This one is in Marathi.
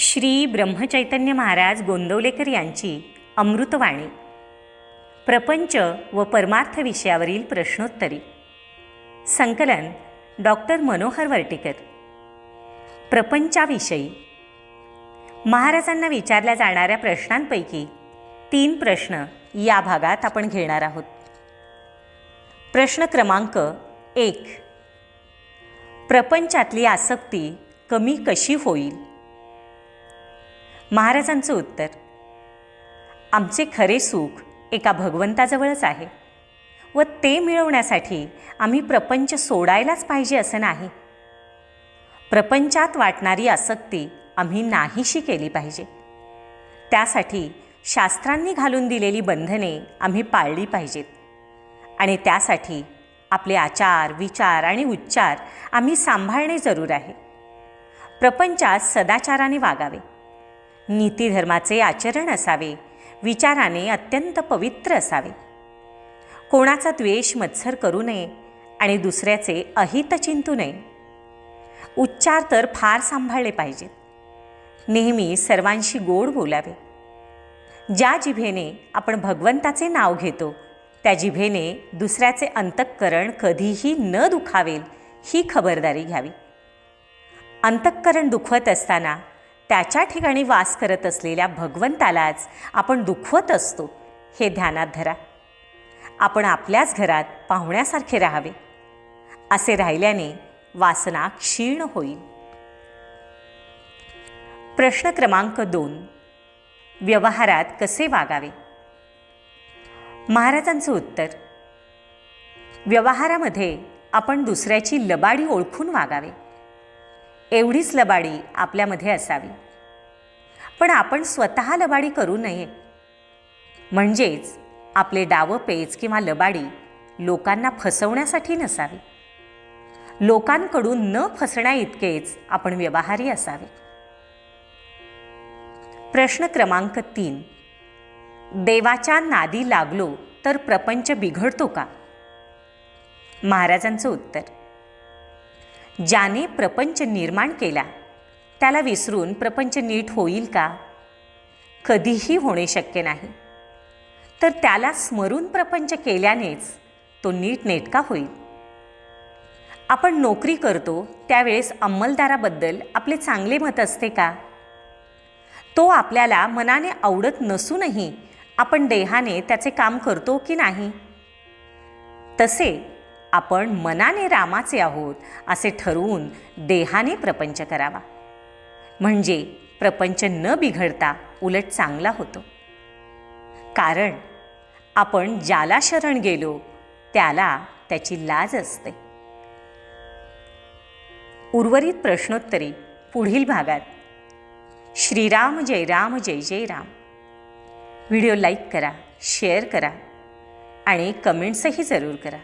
श्री ब्रह्मचैतन्य महाराज गोंदवलेकर यांची अमृतवाणी. प्रपंच व परमार्थ विषयावरील प्रश्नोत्तरी. संकलन डॉक्टर मनोहर वर्टीकर. प्रपंचाविषयी. महाराजांना विचारल्या जाणाऱ्या प्रश्नांपैकी तीन प्रश्न या भागात आपण घेणार आहोत. प्रश्न क्रमांक एक. प्रपंचातली आसक्ती कमी कशी होईल? महाराजांचं उत्तर. आमचे खरे सुख एका भगवंताजवळच आहे व ते मिळवण्यासाठी आम्ही प्रपंच सोडायलाच पाहिजे असं नाही. प्रपंचात वाटणारी आसक्ती आम्ही नाहीशी केली पाहिजे. त्यासाठी शास्त्रांनी घालून दिलेली बंधने आम्ही पाळली पाहिजेत आणि त्यासाठी आपले आचार विचार आणि उच्चार आम्ही सांभाळणे जरूर आहे. प्रपंचात सदाचाराने वागावे. नीतीधर्माचे आचरण असावे विचाराने अत्यंत पवित्र असावे. कोणाचा द्वेष मत्सर करू नये आणि दुसऱ्याचे अहित चिंतू नये. उच्चार तर फार सांभाळले पाहिजेत. नेहमी सर्वांशी गोड बोलावे. ज्या जिभेने आपण भगवंताचे नाव घेतो त्या जिभेने दुसऱ्याचे अंतःकरण कधीही न दुखावेल ही खबरदारी घ्यावी. अंतःकरण दुखवत असताना त्याच्या ठिकाणी वास करत असलेल्या भगवंतालाच आपण दुखवत असतो. हे ध्यानात धरा. आपण आपल्याच घरात पाहुण्यासारखे राहावे. असे राहिल्याने वासना क्षीण होईल. प्रश्न क्रमांक दोन. व्यवहारात कसे वागावे? महाराजांचं उत्तर. व्यवहारामध्ये आपण दुसऱ्याची लबाडी ओळखून वागावे. एवढीच लबाडी आपल्यामध्ये असावी. पण आपण स्वतः लबाडी करू नये. म्हणजेच आपले डावं पेच किंवा लबाडी लोकांना फसवण्यासाठी नसावी. लोकांकडून न फसण्या इतकेच आपण व्यवहारी असावे. प्रश्न क्रमांक तीन. देवाच्या नादी लागलो तर प्रपंच बिघडतो का? महाराजांचं उत्तर. ज्याने प्रपंच निर्माण केला. त्याला विसरून प्रपंच नीट होईल का? कधीही होणे शक्य नाही. तर त्याला स्मरून प्रपंच केल्यानेच तो नीट नेटका होईल. आपण नोकरी करतो त्यावेळेस अंमलदाराबद्दल आपले चांगले मत असते का? तो आपल्याला मनाने आवडत नसूनही आपण देहाने त्याचे काम करतो की नाही? तसे आपण मनाने रामाचे आहोत असे ठरवून देहाने प्रपंच करावा. म्हणजे प्रपंच न बिघडता उलट चांगला होतो. कारण आपण ज्याला शरण गेलो त्याला त्याची लाज असते. उर्वरित प्रश्नोत्तरी पुढील भागात. श्रीराम जय राम जय जय राम. व्हिडिओ लाईक करा शेअर करा आणि कमेंट्सही जरूर करा.